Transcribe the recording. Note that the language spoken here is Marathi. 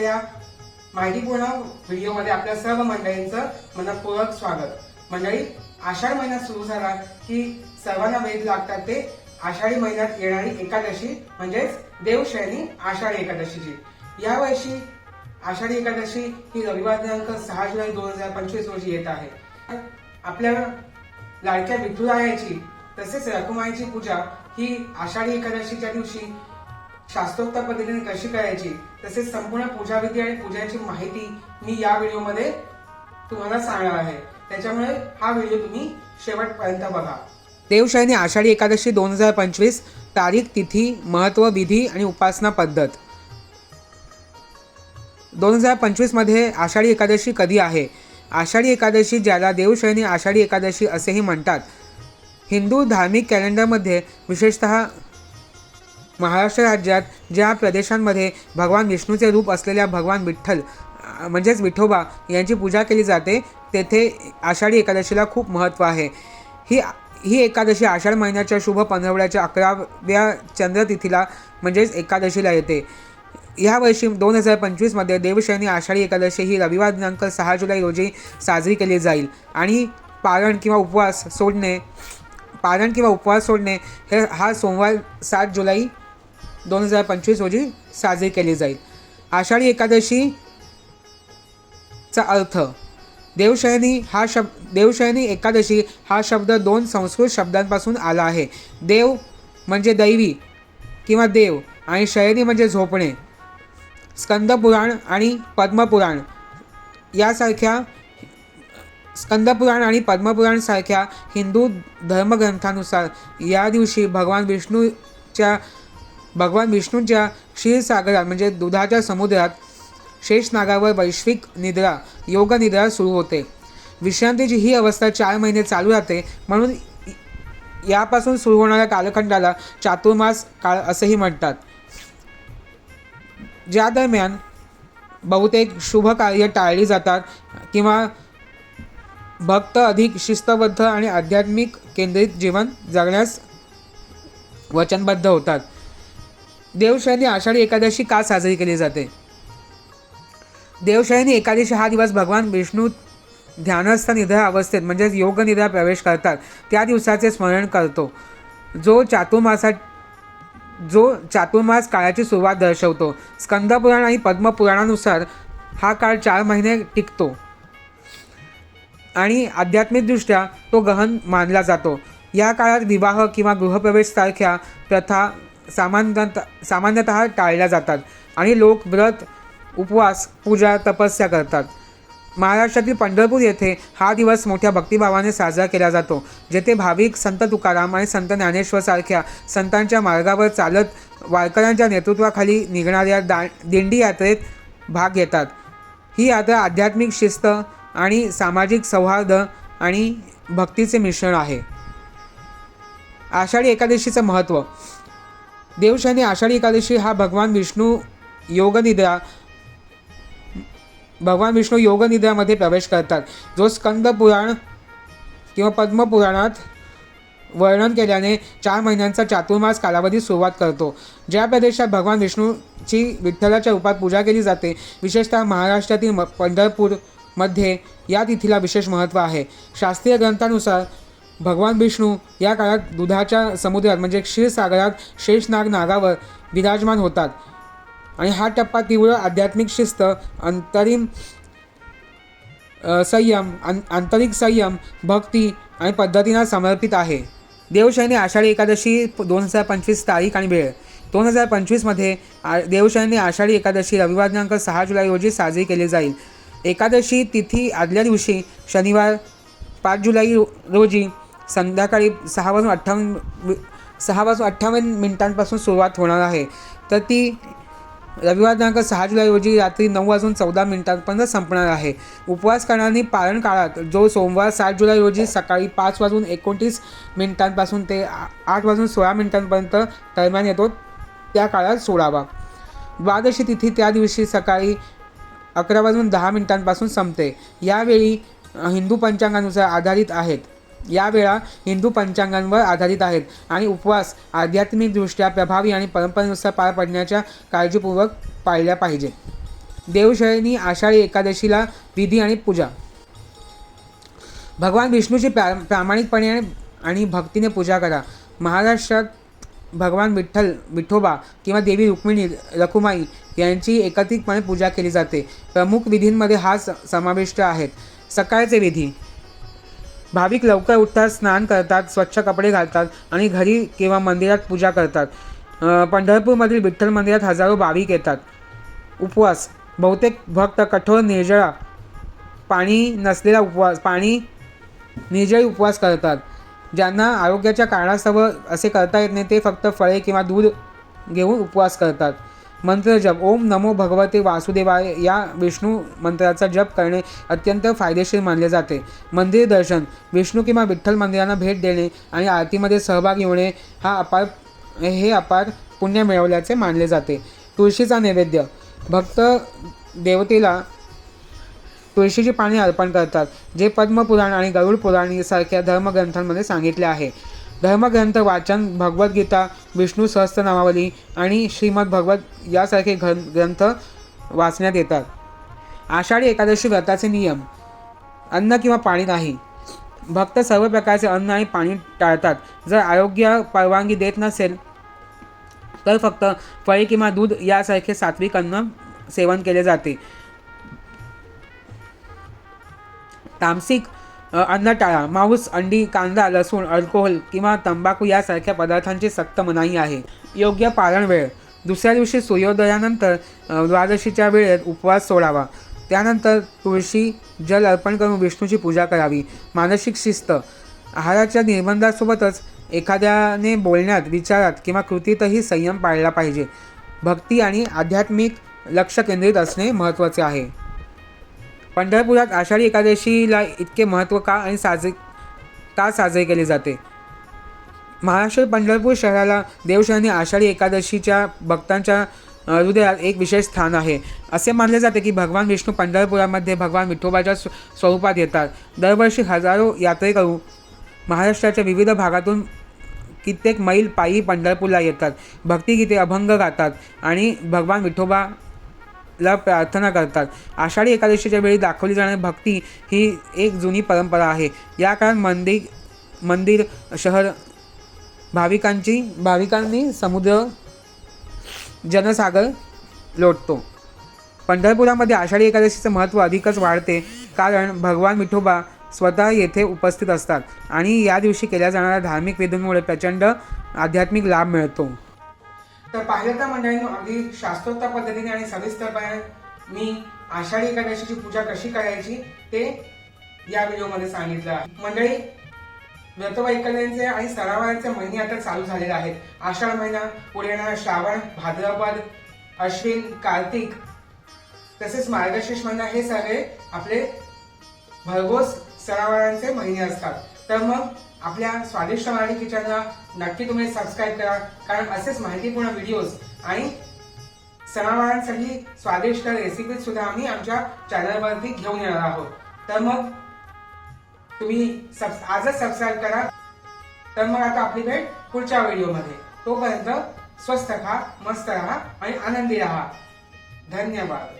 मराठी आजच्या या माहितीपूर्ण व्हिडिओमध्ये आपल्या सर्व मंडळींचं मनपूर्वक स्वागत. मंडळी आषाढ महिना सुरू झाला की सर्वांना वेध लागतात ते आषाढी महिन्यात येणारी एकादशी म्हणजेच देवशयनी आषाढी एकादशीची. यावर्षी आषाढी एकादशी ही रविवार दिनांक सहा जुलै दोन हजार पंचवीस रोजी येत आहे. आपल्या लाडक्या विठुरायाची तसेच रखुमाईची पूजा ही आषाढी एकादशीच्या दिवशी शास्त्रोक्त पद्धतीने कशी करायची तसेच संपूर्ण पूजाविधी आणि पूजाची माहिती मी या व्हिडिओमध्ये तुम्हाला सांगणार आहे. त्याच्यामुळे हा व्हिडिओ तुम्ही शेवटपर्यंत बघा. देवशयनी आषाढी एकादशी दोन हजार पंचवीस तारीख तिथी महत्त्व विधी आणि उपासना पद्धत. दोन हजार पंचवीसमध्ये आषाढी एकादशी कधी आहे? आषाढी एकादशी ज्याला देवशयनी आषाढी एकादशी असेही म्हणतात. हिंदू धार्मिक कॅलेंडरमध्ये विशेषतः महाराष्ट्र राज्यात ज्या प्रदेशांमध्ये भगवान विष्णूचे रूप असलेल्या भगवान विठ्ठल म्हणजेच विठोबा यांची पूजा केली जाते तेथे आषाढी एकादशीला खूप महत्त्व आहे. ही ही एकादशी आषाढ महिन्याच्या शुभ पंधरवड्याच्या अकराव्या चंद्रतिथीला म्हणजेच एकादशीला येते. यावर्षी दोन हजार पंचवीसमध्ये देवशयनी आषाढी एकादशी ही रविवार दिनांक सहा जुलै रोजी साजरी केली जाईल. आणि पारण किंवा उपवास सोडणे पारण किंवा उपवास सोडणे हे हा सोमवार सात जुलै दोन हजार पंचवीस रोजी साजरी केली जाईल. आषाढी एकादशीचा अर्थ देवशयनी हा शब्द देवशयनी एकादशी हा शब्द दोन संस्कृत शब्दांपासून आला आहे. देव म्हणजे दैवी किंवा देव आणि शयनी म्हणजे झोपणे. स्कंदपुराण आणि पद्मपुराण यासारख्या स्कंदपुराण आणि पद्मपुराणसारख्या हिंदू धर्मग्रंथानुसार या दिवशी भगवान विष्णूच्या भगवान विष्णूंच्या क्षीरसागरात म्हणजे दुधाच्या समुद्रात शेषनागावर वैश्विक निद्रा योग निद्रा सुरू होते. विश्रांतीची ही अवस्था चार महिने चालू राहते. म्हणून यापासून सुरू होणाऱ्या कालखंडाला चातुर्मास काळ असेही म्हणतात. ज्या दरम्यान बहुतेक शुभ कार्य टाळली जातात किंवा भक्त अधिक शिस्तबद्ध आणि आध्यात्मिक केंद्रित जीवन जगण्यास वचनबद्ध होतात. देवशयनी आषाढी एकादशी का साजरी केली जाते? देवशयनी एकादशी हा दिवस भगवान विष्णू ध्यानस्थ निद्रा अवस्थेत म्हणजेच योगनिद्रा प्रवेश करतात. त्या दिवसाचे स्मरण करतो. जो चातुर्मासा जो चातुर्मास काळाची सुरुवात दर्शवतो. स्कंदपुराण आणि पद्मपुराणानुसार हा काळ चार महिने टिकतो. आणि आध्यात्मिकदृष्ट्या तो गहन मानला जातो. या काळात विवाह किंवा गृहप्रवेशसारख्या प्रथा सामान्यतः सामान्यतः टाळल्या जातात आणि लोक व्रत उपवास पूजा तपस्या करतात. महाराष्ट्रातील पंढरपूर येथे हा दिवस मोठ्या भक्तिभावाने साजरा केला जातो जेथे भाविक संत तुकाराम आणि संत ज्ञानेश्वर सारख्या संतांच्या मार्गावर चालत वारकऱ्यांच्या नेतृत्वाखाली निघणाऱ्या दा दिंडी यात्रेत भाग घेतात. ही यात्रा आध्यात्मिक शिस्त आणि सामाजिक सौहार्द आणि भक्तीचे मिश्रण आहे. आषाढी एकादशीचं महत्त्व देवशनी आषाढी एकादशी हा भगवान विष्णू योगनिद्रा भगवान विष्णू योगनिद्रामध्ये प्रवेश करतात. जो स्कंद पुराण किंवा पद्मपुराणात वर्णन केल्याने चार महिन्यांचा चातुर्मास कालावधी सुरुवात करतो. ज्या प्रदेशात भगवान विष्णूची विठ्ठलाच्या रूपात पूजा केली जाते विशेषतः महाराष्ट्रातील म पंढरपूरमध्ये या तिथीला विशेष महत्त्व आहे. शास्त्रीय ग्रंथानुसार भगवान विष्णू या काळात दुधाच्या समुद्रात म्हणजे क्षीरसागरात शेषनाग नागावर विराजमान होतात. आणि हा टप्पा तीव्र आध्यात्मिक शिस्त अंतरिम संयम अं आंतरिक संयम भक्ती आणि पद्धतींना समर्पित आहे. देवशयनी आषाढी एकादशी दोन हजार पंचवीस तारीख आणि वेळ. दोन हजार पंचवीसमध्ये आ देवशयनी आषाढी एकादशी रविवार दिनांक सहा जुलै रोजी साजरी केली जाईल. एकादशी तिथी आदल्या दिवशी शनिवार पाच जुलै रोजी संध्याकाळी सहा वाजून अठ्ठावन्न सहा वाजून अठ्ठावन्न मिनिटांपासून सुरुवात होणार आहे. तर ती रविवार दिनांक सहा जुलै रोजी रात्री नऊ वाजून चौदा मिनिटांपर्यंत संपणार आहे. उपवास करणारी पारण काळात जो सोमवार सात जुलै रोजी सकाळी पाच वाजून एकोणतीस मिनिटांपासून ते आठ वाजून सोळा मिनिटांपर्यंत दरम्यान येतो त्या काळात सोडावा. द्वादशी तिथी त्या दिवशी सकाळी अकरा वाजून दहा मिनिटांपासून संपते. यावेळी हिंदू पंचांगानुसार आधारित आहेत. या वेळा हिंदू पंचांगांवर आधारित आहेत आणि उपवास आध्यात्मिकदृष्ट्या प्रभावी आणि परंपरेनुसार पार पडण्याच्या काळजीपूर्वक पाळल्या पाहिजे. देवशयनी आषाढी एकादशीला विधी आणि पूजा. भगवान विष्णूची प्रा प्रामाणिकपणे आणि- भक्तीने पूजा करा. महाराष्ट्रात भगवान विठ्ठल विठोबा किंवा देवी रुक्मिणी रखुमाई यांची एकत्रितपणे पूजा केली जाते. प्रमुख विधींमध्ये हा स समाविष्ट आहेत. सकाळचे विधी. भाविक लवकर उठतात स्नान करतात स्वच्छ कपडे घालतात आणि घरी किंवा मंदिरात पूजा करतात. पंढरपूरमधील विठ्ठल मंदिरात हजारो भाविक येतात. उपवास. बहुतेक भक्त कठोर निर्जळा पाणी नसलेला उपवास पाणी निर्जळी उपवास करतात. ज्यांना आरोग्याच्या कारणास्तव असे करता येत नाही ते फक्त फळे किंवा दूध घेऊन उपवास करतात. मंत्र जप. ओम नमो भगवते वासुदेवाय. या विष्णू मंत्राचा जप करणे अत्यंत फायदेशीर मानले जाते. मंदिर दर्शन. विष्णू किंवा विठ्ठल मंदिरांना भेट देणे आणि आरतीमध्ये सहभागी होणे हा अपार हे अपार पुण्य मिळवल्याचे मानले जाते. तुळशीचा नैवेद्य. भक्त देवतेला तुळशीची पाने अर्पण करतात जे पद्मपुराण आणि गरुड पुराण यासारख्या धर्मग्रंथांमध्ये सांगितले आहे. धर्मग्रंथ वाचन भगवद्गीता विष्णू सहस्त्रनामावली आणि श्रीमद भगवत यासारखे घन ग्रंथ वाचण्यात येतात. आषाढी एकादशी व्रताचे नियम. अन्न किंवा पाणी नाही. भक्त सर्व प्रकारचे अन्न आणि पाणी टाळतात. जर आरोग्य परवानगी देत नसेल तर फक्त फळे किंवा दूध यासारखे सात्विक अन्न सेवन केले जाते. तामसिक अन्न टाळा मांस अंडी कांदा लसूण अल्कोहोल किंवा तंबाखू यासारख्या पदार्थांची सक्त मनाई आहे. योग्य पारण वेळ. दुसऱ्या दिवशी सूर्योदयानंतर द्वादशीच्या वेळेत उपवास सोडावा. त्यानंतर तुळशी जल अर्पण करून विष्णूची पूजा करावी. मानसिक शिस्त. आहाराच्या निर्बंधासोबतच एखाद्याने बोलण्यात विचारात किंवा कृतीतही संयम पाळला पाहिजे. भक्ती आणि आध्यात्मिक लक्ष केंद्रित असणे महत्त्वाचे आहे. पंढरपुरात आषाढी एकादशीला इतके महत्त्व का आणि साजरे का साजरे केले जाते? महाराष्ट्र पंढरपूर शहराला देवशहानी आषाढी एकादशीच्या भक्तांच्या हृदयात एक विशेष स्थान आहे. असे मानले जाते की भगवान विष्णू पंढरपुरामध्ये भगवान विठोबाच्या स्व- स्वरूपात येतात. दरवर्षी हजारो यात्रेकरू महाराष्ट्राच्या विविध भागातून कित्येक मैल पायी पंढरपूरला येतात. भक्तिगीते अभंग गातात आणि भगवान विठोबा ला प्रार्थना करतात. आषाढी एकादशीच्या वेळी दाखवली जाणारी भक्ती ही एक जुनी परंपरा आहे. या काळात मंदिर मंदिर शहर भाविकांची भाविकांनी समुद्र जनसागर लोटतो. पंढरपुरामध्ये आषाढी एकादशीचं महत्त्व अधिकच वाढते कारण भगवान विठोबा स्वतः येथे उपस्थित असतात आणि या दिवशी केल्या जाणाऱ्या धार्मिक विधींमुळे प्रचंड आध्यात्मिक लाभ मिळतो. तर पाहिलं तर मंडळींनो अगदी शास्त्रोक्त पद्धतीने आणि सविस्तरपणे मी आषाढी एकादशीची पूजा कशी करायची ते या व्हिडिओमध्ये सांगितलं मंडळी व्रतवैकल्यांचे आणि सरावाचे महिने आता चालू झालेले आहेत. आषाढ महिना पुढे श्रावण भाद्रपद अश्विन कार्तिक तसेच मार्गशीर्ष महिना हे सगळे आपले भरघोस सणावारांचे महिने असतात. तर मग आपल्या स्वादिष्ट मराठी किचनला नक्की तुम्ही सबस्क्राईब करा. कारण असेच माहितीपूर्ण व्हिडिओज आणि सणावारांसाठी स्वादिष्ट रेसिपीज सुद्धा आम्ही आमच्या चॅनलवरती घेऊन येणार आहोत. तर मग तुम्ही सब आजच सबस्क्राईब करा. तर मग आता आपली भेट पुढच्या व्हिडिओमध्ये तोपर्यंत स्वस्त खा मस्त राहा आणि आनंदी राहा. धन्यवाद.